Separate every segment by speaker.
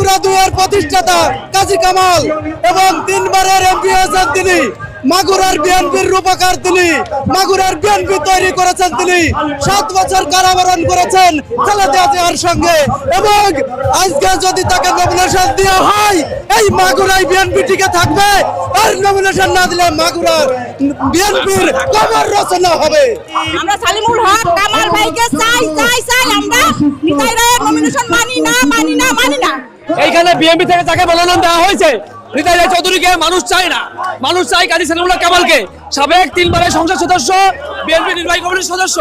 Speaker 1: মাগুরা দুয়ের প্রতিষ্ঠাতা কাজী কামাল এবং তিনবারের এমপি হয়েছেন তিনি। মাগুরার বিএনপির রূপকার তিনি। মাগুরার বিএনপি তৈরি করেছেন তিনি। সাত বছর কারাবরণ করেছেন খালেদা সঙ্গে। এবং আজকে যদি তাকে নমিনেশন দেওয়া হয়, এই মাগুরাই বিএনপি টিকে থাকবে। আর নমিনেশন না দিলে মাগুরার বিএনপির কবর রচনা হবে।
Speaker 2: আমরা সালিমুল হক, কামাল ভাইকে চাই চাই চাই আমরা। নমিনেশন মানি না মানি না মানি না।
Speaker 3: এইখানে বিএমপি থেকে তাকে মনোনয়ন দেওয়া হয়েছে, হৃদয় রায় চৌধুরীকে মানুষ চায় না। মানুষ চায় কাজী সালামুল্লাহ কামালকে। সাবেক তিনবারের সংসদ সদস্য বিএনপি নির্বাহী কমিটির সদস্য।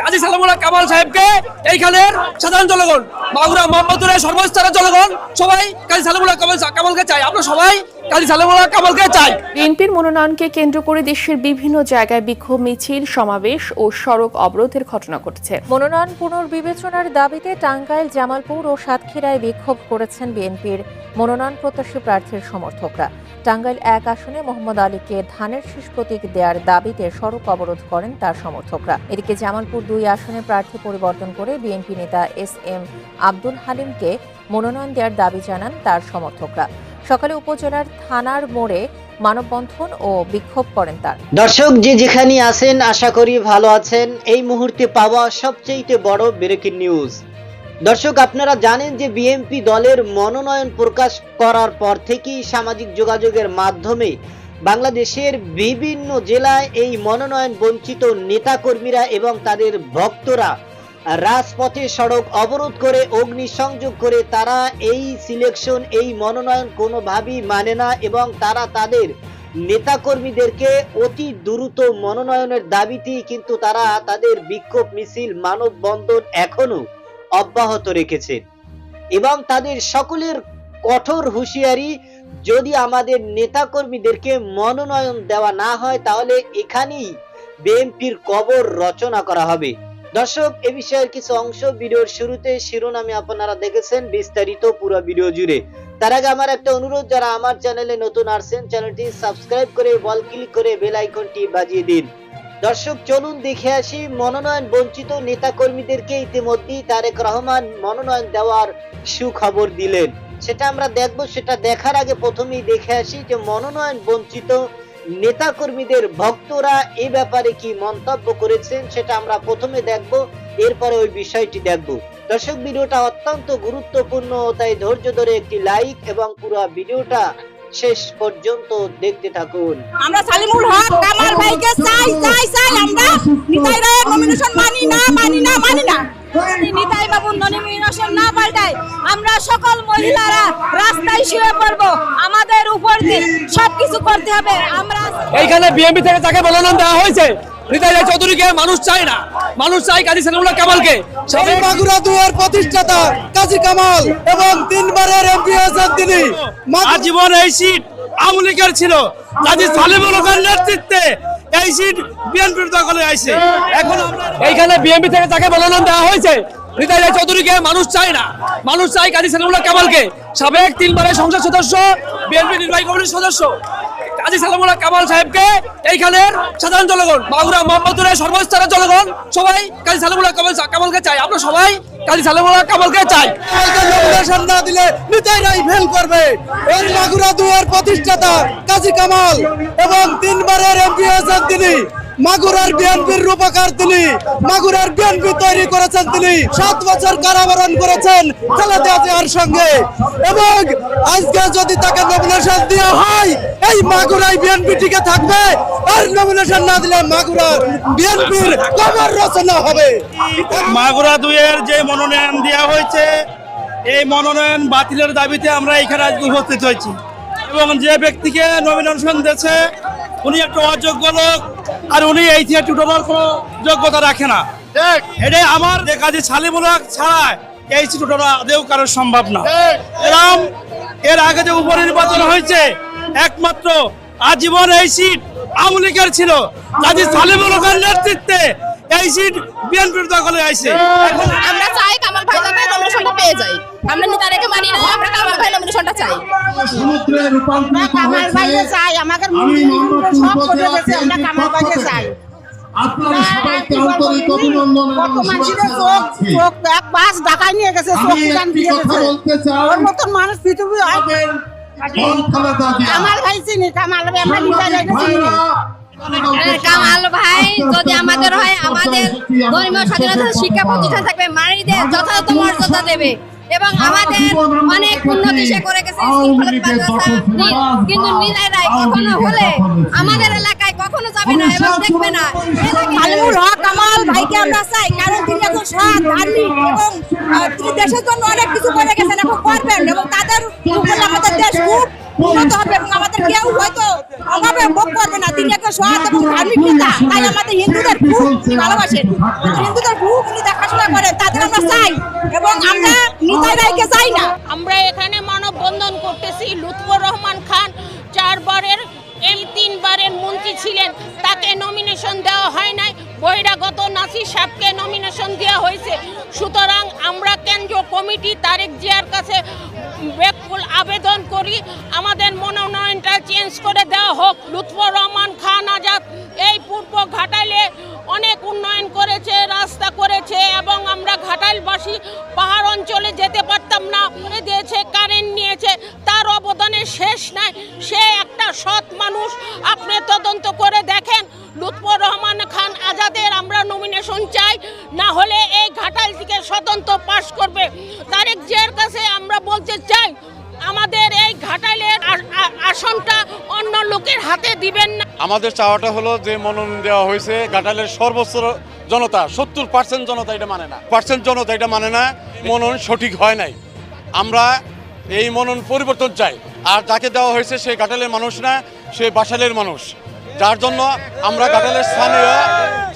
Speaker 3: কাজী সালামুল্লাহ কামাল সাহেবকে এইখানের সাধারণ জনগণ, মাগুরা মোহাম্মদপুরের সর্বস্তরের জনগণ, সবাই কাজী সালামুল্লাহ কামাল কামালকে চাই আমরা সবাই কাজী কামালকে চাই।
Speaker 4: বিএনপির মনোনয়নকে কেন্দ্র করে দেশের বিভিন্ন জায়গায় বিক্ষোভ মিছিল সমাবেশ ও সড়ক অবরোধের ঘটনা ঘটেছে।
Speaker 5: মনোনয়ন পুনর্বিবেচনার দাবিতে টাঙ্গাইল জামালপুর ও সাতক্ষীরায় বিক্ষোভ করেছেন বিএনপির মনোনয়ন প্রত্যাশী প্রার্থীর সমর্থকরা। টাঙ্গাইল এক আসনে মোহাম্মদ আলীকে ধানের শীষ প্রতীক দেওয়ার দাবিতে সড়ক অবরোধ করেন তার সমর্থকরা। এদিকে জামালপুর দুই আসনে প্রার্থী পরিবর্তন করে বিএনপি নেতা এস এম আব্দুল হালিমকে মনোনয়ন দেওয়ার দাবি জানান তার সমর্থকরা। সকালে উপজেলার থানার মোড়ে মানববন্ধন ও বিক্ষোভ করেন তার।
Speaker 6: দর্শক, যে যেখানে আছেন, আশা করি ভালো আছেন। এই মুহূর্তে পাওয়া সবচেয়ে বড় ব্রেকিং নিউজ। দর্শক, আপনারা জানেন যে বিএনপি দলের মনোনয়ন প্রকাশ করার পর থেকেই সামাজিক যোগাযোগের মাধ্যমে বাংলাদেশের বিভিন্ন জেলায় এই মনোনয়ন বঞ্চিত নেতাকর্মীরা এবং তাদের ভক্তরা রাজপথে সড়ক অবরোধ করে অগ্নিসংযোগ করে তারা এই সিলেকশন এই মনোনয়ন কোনোভাবেই মানে না এবং তারা তাদের নেতাকর্মীদেরকে অতি দ্রুত মনোনয়নের দাবিতেই কিন্তু তারা তাদের বিক্ষোভ মিছিল, মানববন্ধন এখনও অব্যাহত রেখেছে। এবং তাদের সকলের কঠোর হুঁশিয়ারি, যদি আমাদের নেতাকর্মীদেরকে মনোনয়ন দেওয়া না হয়, তাহলে এখানেই বিএনপির কবর রচনা করা হবে। দর্শক, এ বিষয়ের কিছু অংশ ভিডিওর শুরুতে শিরোনামে আপনারা দেখেছেন বিস্তারিত পুরো ভিডিও জুড়ে। তার আগে আমার একটা অনুরোধ, যারা আমার চ্যানেলে নতুন আসছেন, চ্যানেলটি সাবস্ক্রাইব করে বল ক্লিক করে বেল আইকনটি বাজিয়ে দিন। দর্শক, চলুন দেখে আসি, মনোনয়ন বঞ্চিত নেতা কর্মীদেরকে ইতিমধ্যেই তারেক রহমান মনোনয়ন দেওয়ার সুখবর দিলেন। সেটা আমরা দেখব, সেটা দেখার আগে প্রথমেই দেখে আসি যে মনোনয়ন বঞ্চিত নেতা কর্মীদের ভক্তরা এ ব্যাপারে কি মন্তব্য করেছেন সেটা আমরা প্রথমে দেখব, এরপরে ওই বিষয়টি দেখব। দর্শক, ভিডিওটা অত্যন্ত গুরুত্বপূর্ণ, তাই ধৈর্য ধরে একটি লাইক এবং পুরো ভিডিওটা শেষ পর্যন্ত দেখতে থাকুন।
Speaker 2: আমরা সালিমুল হক, কামাল ভাইকে আমরা সকল মহিলারা রাস্তায় শুয়ে পড়ব। আমাদের উপর দিয়ে সবকিছু করতে হবে। আমরা
Speaker 3: এইখানে বিএমপি থেকে তাকে মনোনয়ন দেওয়া হয়েছে হৃদয় রায় চৌধুরীকে মানুষ চায় না। মানুষ চায় কাজী সালামুল্লাহ কামালকে।
Speaker 1: এই মাগুরা দুয়ের প্রতিষ্ঠাতা কাজী কামাল এবং তিনবারের এমপি হয়েছেন তিনি।
Speaker 3: আজীবন এই সিট আওয়ামী লীগের ছিল। কাজী সালিমুল হকের নেতৃত্বে এই সিট বিএনপির দখলে আইছে। এখন এইখানে বিএনপি থেকে তাকে মনোনয়ন দেওয়া হয়েছে হৃদয় চৌধুরীকে মানুষ চায় না। মানুষ চায় কাজী সালিমুল্লাহ কামালকে। সাবেক তিনবারের সংসদ সদস্য, বিএনপি নির্বাহী কমিটির সদস্য। কাজী সালামুল্লাহ কামাল সাহেবকে এইখানের সাধারণ জনগণ মাগুরা মোহাম্মদপুরের সর্বস্তরের জনগণ, সবাই কাজী সালামুল্লাহ কামাল কামালকে চাই আমরা সবাই কাজী সালামুল্লাহ কামালকে চাই।
Speaker 1: নমিনেশন না দিলে নিতাই রাই ফেল করবে। এই মাগুরা দুয়ের প্রতিষ্ঠাতা কাজী কামাল এবং তিনবারের এমপি হয়েছেন তিনি। মাগুরার বিএনপির রূপকার তিনি। মাগুরার বিএনপি তৈরি করেছেন তিনি। সাত বছর কারাবরণ করেছেন খালেদা জিয়ার সঙ্গে। এবং আজকে যদি তাকে নমিনেশন দেওয়া হয়, এই মাগুরাই বিএনপি টিকে থাকবে। আর নমিনেশন না দিলে মাগুরার বিএনপির কবর রচনা হবে।
Speaker 7: মাগুরা দুইয়ের যে মনোনয়ন দেওয়া হয়েছে, এই মনোনয়ন বাতিলের দাবিতে আমরা এখানে আজকে উপস্থিত হয়েছি। এবং যে ব্যক্তিকে নমিনেশন দিয়েছে উনি একটা অযোগ্য লোক আর উনি এই থেকে টুটোবার কোনো যোগ্যতা রাখে না। এটাই আমার যে কাজে ছালিমূলক ছাড়া এই টুটোটা আদেও কারোর সম্ভব না। এরম এর আগে যে উপনির্বাচন হয়েছে একমাত্র আজীবন এই সিট আওয়ামী লীগের ছিল। কাজী সালিমুলকের নেতৃত্বে এই সিট বিএনপির দখলে আইছে।
Speaker 2: আমরা চাই কামাল ভাই যাতে নমিনেশনটা পেয়ে যায় আমরা নিতাইকে মানি না আমরা কামাল ভাই নমিনেশনটা
Speaker 8: আমরা কামাল ভাইকে চাই আপনারা সবাইকে আন্তরিক অভিনন্দন এবং শুভেচ্ছা
Speaker 2: বাস ঢাকায় নিয়ে গেছে
Speaker 8: আমি একটি কথা বলতে চাই।
Speaker 2: মতন মানুষ পৃথিবী কামাল ভাই চিনি কামাল ভাই আমরা নিতাই রায়কে
Speaker 9: কামাল ভাই যদি আমাদের হয় আমাদের ধর্মীয় স্বাধীনতা শিক্ষা প্রতিষ্ঠান থাকবে নারীদের যথাযথ মর্যাদা দেবে। এবং আমাদের অনেক উন্নতি সে করে গেছে কিন্তু নিজেরাই কখনো হলে আমাদের এলাকায় কখনো যাবে না এবং দেখবে না। এলাকায়-
Speaker 2: হক কামাল ভাইকে আমরা চাই। কারণ তিনি এখন সৎ ধার্মিক এবং তিনি দেশের জন্য অনেক কিছু করে গেছেন। এখন করবেন এবং তাদের আমাদের দেশ খুব আমরা
Speaker 10: এখানে মানববন্ধন করতেছি। লুৎফর রহমান খান চারবারের এম তিনবারের মন্ত্রী ছিলেন। তাকে নমিনেশন দেওয়া হয় নাই। বহিরাগত নাসির সাহেবকে নমিনেশন দেওয়া হয়েছে। সুতরাং আমরা কেন্দ্রীয় কমিটি তারেক জিয়ার কাছে ব্যাকুল আবেদন করি। আমাদের মনোনয়নটা চেঞ্জ করে দেওয়া হোক। লুৎফর রহমান খান আজাদ এই পূর্ব ঘাটাইলে অনেক উন্নয়ন করেছে, রাস্তা করেছে এবং আমরা ঘাটাইলবাসী পাহাড় অঞ্চলে যেতে পারতাম না। দিয়েছে কারেন্ট নিয়েছে, তার অবদানের শেষ নাই। সে একটা সৎ মানুষ। আপনি তদন্ত করে দেখেন, লুৎফর রহমান খান আজাদের আমরা নমিনেশন চাই। না হলে এই ঘাটাইল থেকে স্বতন্ত্র পাশ করবে। বলতে চাই, আমাদের এই আ- আসনটা অন্য লোকের হাতে দিবেন না।
Speaker 11: আমাদের চাওয়াটা হলো যে মনোনয়ন দেওয়া হয়েছে, ঘাটালের সর্বোচ্চ জনতা, সত্তর পার্সেন্ট জনতা এটা মানে না। পার্সেন্ট জনতা এটা মানে না মনন সঠিক হয় নাই। আমরা এই মনন পরিবর্তন চাই। আর যাকে দেওয়া হয়েছে সে ঘাটালের মানুষ না, সে বাসালের মানুষ। যার জন্য আমরা ঘাটালের স্থানীয়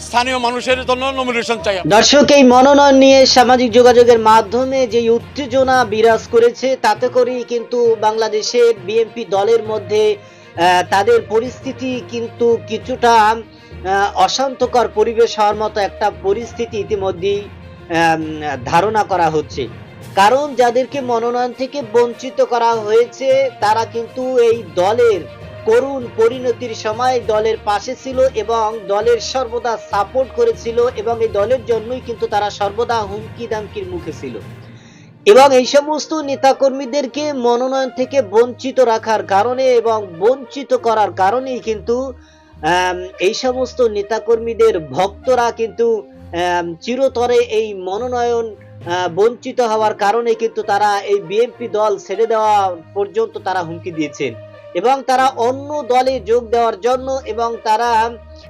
Speaker 11: স্থানীয় মানুষের জন্য নমিনেশন চাই
Speaker 6: দর্শক, এই মনোনয়ন নিয়ে সামাজিক যোগাযোগের মাধ্যমে যে উত্তেজনা বিরাজ করেছে, তাতে করেই কিন্তু বাংলাদেশের বিএনপি দলের মধ্যে তাদের পরিস্থিতি কিন্তু কিছুটা অশান্তকর পরিবেশ হওয়ার মতো একটা পরিস্থিতি ইতিমধ্যেই ধারণা করা হচ্ছে। কারণ যাদেরকে মনোনয়ন থেকে বঞ্চিত করা হয়েছে, তারা কিন্তু এই দলের করুণ পরিণতির সময় দলের পাশে ছিল এবং দলের সর্বদা সাপোর্ট করেছিল এবং এই দলের জন্যই কিন্তু তারা সর্বদা হুমকি দামকির মুখে ছিল। এবং এই সমস্ত নেতাকর্মীদেরকে মনোনয়ন থেকে বঞ্চিত রাখার কারণে এবং বঞ্চিত করার কারণেই কিন্তু এই সমস্ত নেতাকর্মীদের ভক্তরা কিন্তু চিরতরে এই মনোনয়ন বঞ্চিত হওয়ার কারণে কিন্তু তারা এই বিএনপি দল ছেড়ে দেওয়া পর্যন্ত তারা হুমকি দিয়েছেন। এবং তারা অন্য দলে যোগ দেওয়ার জন্য এবং তারা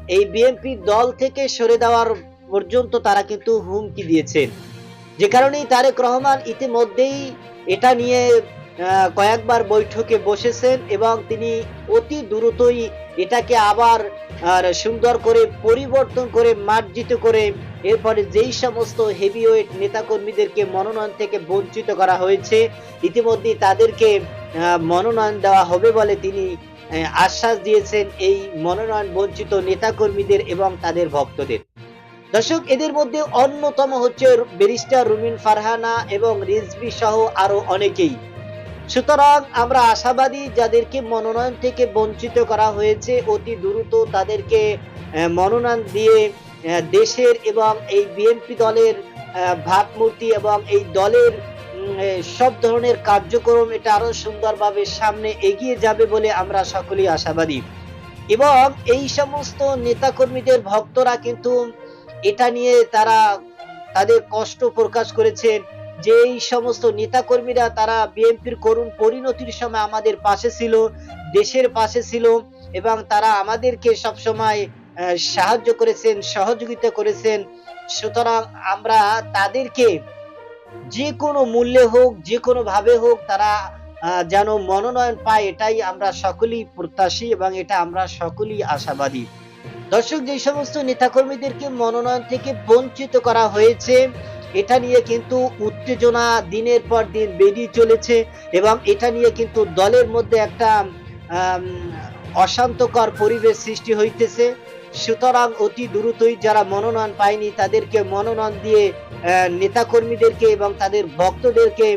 Speaker 6: এই বিএনপি দল থেকে সরে দেওয়ার পর্যন্ত তারা কিন্তু হুমকি দিয়েছেন। যে কারণেই তারেক রহমান ইতিমধ্যেই এটা নিয়ে কয়েকবার বৈঠকে বসেছেন এবং তিনি অতি দ্রুতই এটাকে আবার সুন্দর করে পরিবর্তন করে মার্জিত করে এরপরে যেই সমস্ত হেভিওয়েট নেতাকর্মীদেরকে মনোনয়ন থেকে বঞ্চিত করা হয়েছে, ইতিমধ্যেই তাদেরকে মনোনয়ন দেওয়া হবে বলে তিনি আশ্বাস দিয়েছেন এই মনোনয়ন বঞ্চিত নেতাকর্মীদের এবং তাদের ভক্তদের। দর্শক, এদের মধ্যে অন্যতম হচ্ছে ব্যারিস্টার রুমিন ফারহানা এবং রিজভি সহ আরও অনেকেই। সুতরাং আমরা আশাবাদী, যাদেরকে মনোনয়ন থেকে বঞ্চিত করা হয়েছে, অতি দ্রুত তাদেরকে মনোনয়ন দিয়ে দেশের এবং এই বিএনপি দলের ভাবমূর্তি এবং এই দলের সব ধরনের কার্যক্রম এটা আরও সুন্দরভাবে সামনে এগিয়ে যাবে বলে আমরা সকলেই আশাবাদী। এবং এই সমস্ত নেতাকর্মীদের ভক্তরা কিন্তু এটা নিয়ে তারা তাদের কষ্ট প্রকাশ করেছেন যে এই সমস্ত নেতাকর্মীরা তারা বিএনপির করুণ পরিণতির সময় আমাদের পাশে ছিল, দেশের পাশে ছিল এবং তারা আমাদেরকে সবসময় সাহায্য করেছেন, সহযোগিতা করেছেন। সুতরাং আমরা তাদেরকে যে কোনো মূল্যে হোক, যে কোনো ভাবে হোক, তারা যেন মনোনয়ন পায়, এটাই আমরা সকলেই প্রত্যাশী এবং এটা আমরা সকলেই আশাবাদী। দর্শক, যে সমস্ত নেতাকর্মীদেরকে মনোনয়ন থেকে বঞ্চিত করা হয়েছে, এটা নিয়ে কিন্তু উত্তেজনা দিনের পর দিন বেরিয়ে চলেছে এবং এটা নিয়ে কিন্তু দলের মধ্যে একটা অশান্তকর পরিবেশ সৃষ্টি হইতেছে। সুতরাং অতি দ্রুতই যারা মনোনয়ন পায়নি তাদেরকে মনোনয়ন দিয়ে নেতাকর্মীদেরকে এবং তাদের ভক্তদেরকে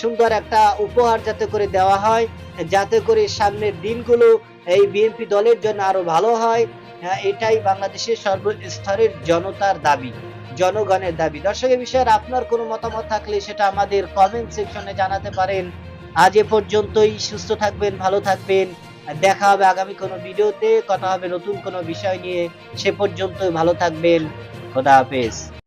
Speaker 6: সুন্দর একটা উপহার যাতে করে দেওয়া হয়, যাতে করে সামনের দিনগুলো এই বিএনপি দলের জন্য আরও ভালো হয় এটাই বাংলাদেশের সর্বস্তরের জনতার দাবি, জনগণের দাবি। দর্শক এই বিষয়ে আপনার কোনো মতামত থাকলে সেটা আমাদের কমেন্ট সেকশনে জানাতে পারেন। আজ এ পর্যন্তই, সুস্থ থাকবেন, ভালো থাকবেন। দেখা হবে আগামী কোনো ভিডিওতে, কথা হবে নতুন কোনো বিষয় নিয়ে। সে পর্যন্ত ভালো থাকবেন। খোদা হাফেজ।